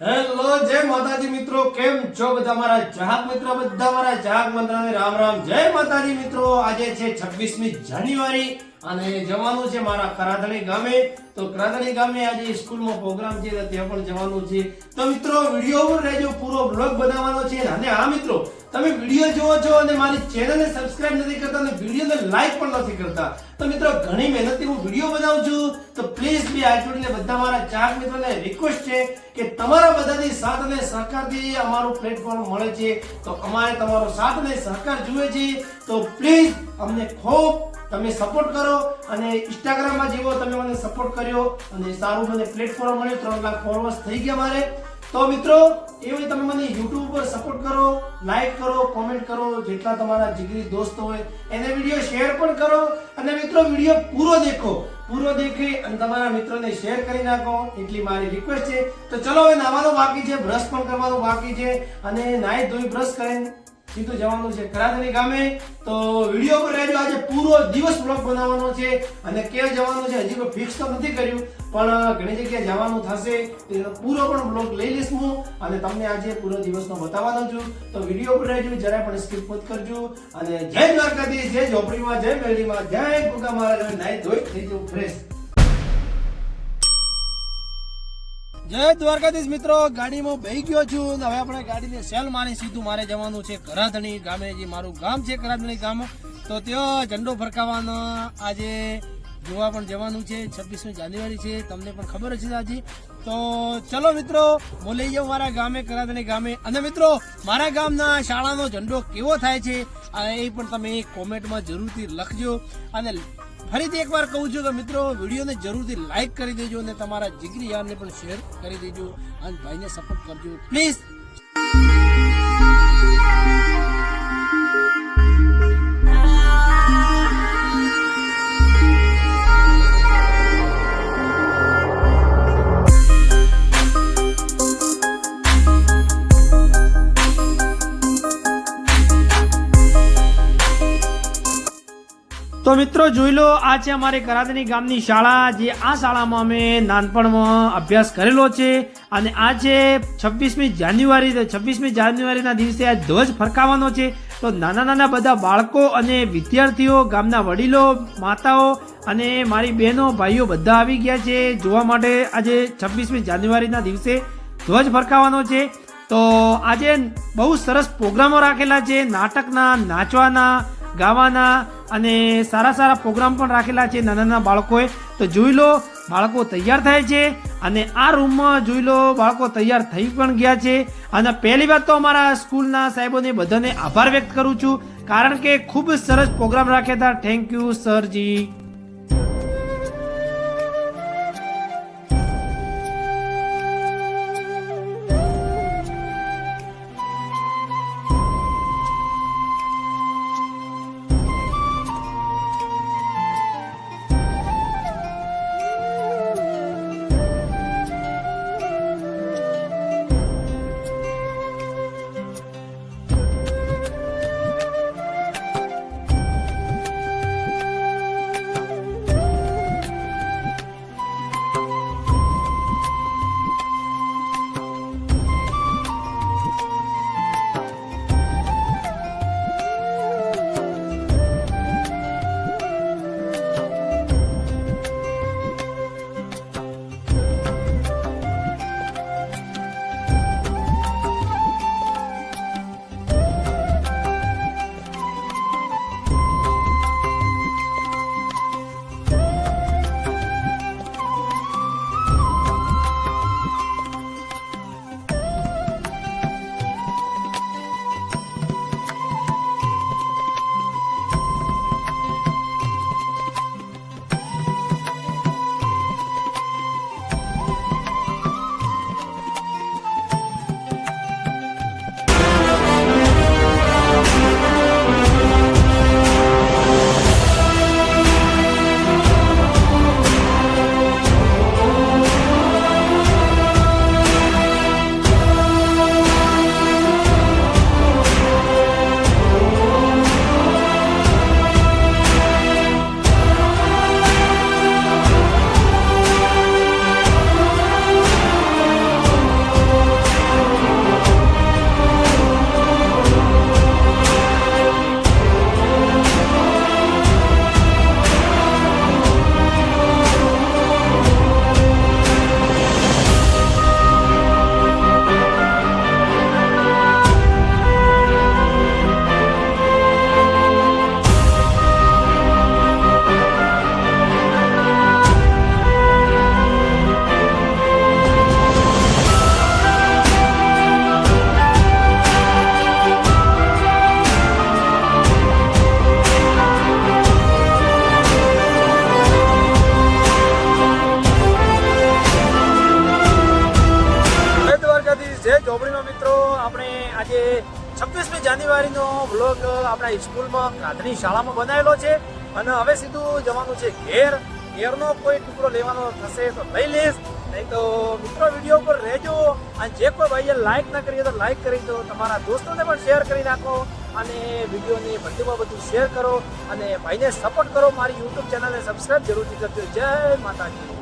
Hello, જય માતાજી મિત્રો. કેમ છો બધા મારા ચાહક મિત્રો? બધા મારા ચાહક મંત્રને રામ રામ. જય માતાજી મિત્રો. આજે છે 26મી જાન્યુઆરી અને જવાનું છે મારા કરાધણી ગામે. તો કરાધણી ગામે આજે સ્કૂલમાં પ્રોગ્રામ છે ત્યાં પણ જવાનું છે. તો મિત્રો, વીડિયો રહેજો, પૂરો બ્લોગ બનાવવાનો છે. અને હા મિત્રો તમે વીડિયો જોવો છો અને મારી ચેનલને સબસ્ક્રાઇબ નથી કરતા અને વિડીયોને લાઈક પણ નથી કરતા, તો મિત્રો ઘણી મહેનતથી હું વીડિયો બનાવું છું. તો પ્લીઝ બી આ જોડીને બધા મારા ચાર મિત્રોને રિક્વેસ્ટ છે કે તમારા બધાની સાથ અને સહકારથી અમારું પ્લેટફોર્મ મળે છે. તો અમારે તમારો સાથ અને સહકાર જુએ છે. તો પ્લીઝ અમને ખૂબ તમે સપોર્ટ કરો અને ઇન્સ્ટાગ્રામમાં જેવો તમે મને સપોર્ટ કર્યો અને સારું મને પ્લેટફોર્મ મળ્યું, ત્રણ લાખ ફોલોઅર્સ થઈ ગયા મારે. તો મિત્રો, એવી તમે પર સપોર્ટ કરો લાઈક કરો કોમેન્ટ કરો, જેટલા તમારા જીગરી દોસ્તો હોય, એને વીડિયો શેર પણ કરો. અને મિત્રો વીડિયો પૂરો દેખો. પૂરો દેખી અને તમારા મિત્રોને શેર કરી નાખો. એટલી મારી રિક્વેસ્ટ છે. તો ચલો હવે નાવાનો બાકી છે. બ્રશ પણ કરવાનું બાકી છે. અને નાઈ ધોઈ બ્રશ કરીને સીધું જવાનું છે કરાધણી ગામે. તો વીડિયો પર રહેજો. આજે પૂરો દિવસ બ્લોગ બનાવવાનો છે અને ક્યાં જવાનું છે હજી કોઈ ફિક્સ તો નથી કર્યું. પણ ઘણી જગ્યાએ જવાનું થશે. તો એનો પૂરો પણ બ્લોગ લઈ લઈશ હું અને તમને આજે પૂરો દિવસનો બતાવવાનો છું. તો વીડિયો પર રહેજો. જરાય પણ સ્કીપ મત કરજો. અને જય દ્વારકાધીશ, જય ઝોપડીમાં, જય મેળીમાં જય ગુગા મહારાજ. નાઈ ધોઈ, થઈ જવું ફ્રેશ જય દ્વારકાધીશ મિત્રો. ગાડીમાં બેહી ગયો છું. હવે આપણે ગાડીને સેલ મારી સીધું મારે જવાનું છે કરાધણી ગામે. જે મારું ગામ છે કરાધણી ગામ, તો ત્યાં ઝંડો ફરકાવવાનો આજે જોવા પણ જવાનું છે. છવ્વીસમી જાન્યુઆરી છે. તમને પણ ખબર છે આજે તો ચલો મિત્રો હું જાઉં મારા ગામે, કરાધણી ગામે. અને મિત્રો, મારા ગામના શાળાનો ઝંડો કેવો થાય છે એ પણ તમે કોમેન્ટમાં જરૂરથી લખજો. અને ફરીથી એકવાર કહું છું કે મિત્રો, વિડીયોને જરૂરથી લાઈક કરી દેજો અને તમારા જીગરી યારને પણ શેર કરી દેજો. અને ભાઈને સપોર્ટ કરજો. પ્લીઝ તો મિત્રો જોઈ લો, આ છે અમારી કરાદની ગામની શાળા, જે આ શાળામાં અમે નાનપણમાં અભ્યાસ કરેલો છે. અને આ છે છવ્વીસમી જાન્યુઆરી છવ્વીસમી જાન્યુઆરીના દિવસે આ ધ્વજ ફરકાવવાનો છે. તો નાના નાના બધા બાળકો અને વિદ્યાર્થીઓ, ગામના વડીલો, માતાઓ અને મારી બહેનો, ભાઈઓ બધા આવી ગયા છે જોવા માટે આજે છવ્વીસમી જાન્યુઆરીના દિવસે ધ્વજ ફરકાવવાનો છે. તો આજે બહુ સરસ પ્રોગ્રામો રાખેલા છે, નાટકના, નાચવાના ગાવાના અને સારા સારા પ્રોગ્રામ પણ રાખેલા છે નાના નાના બાળકોએ. તો જોઈ લો, બાળકો તૈયાર થાય છે અને આ રૂમમાં જોઈ લો, બાળકો તૈયાર થઈ પણ ગયા છે. અને પહેલી વાત તો અમારા સ્કૂલના સાહેબોને બધાને આભાર વ્યક્ત કરું છું. કારણ કે ખૂબ સરસ પ્રોગ્રામ રાખ્યા હતા. થેન્ક યુ સરજી છવ્વીસમી જાન્યુઆરીનો વ્લોગ આપણા સ્કૂલમાં પ્રાથમિક શાળામાં બનાવેલો છે. અને હવે સીધું જવાનું છે ઘેર. ઘેરનો કોઈ ટુકડો લેવાનો થશે તો લઈ લઈશ નહીં તો મિત્રો, વીડિયો પર રહેજો. અને જે કોઈ ભાઈએ લાઈક ના કરી તો લાઈક કરી દો. તમારા દોસ્તોને પણ શેર કરી નાખો. અને વિડીયોને બધુંમાં બધું શેર કરો. અને ભાઈને સપોર્ટ કરો. મારી યુટ્યુબ ચેનલને સબસ્ક્રાઈબ જરૂરથી કરજો. જય માતાજી.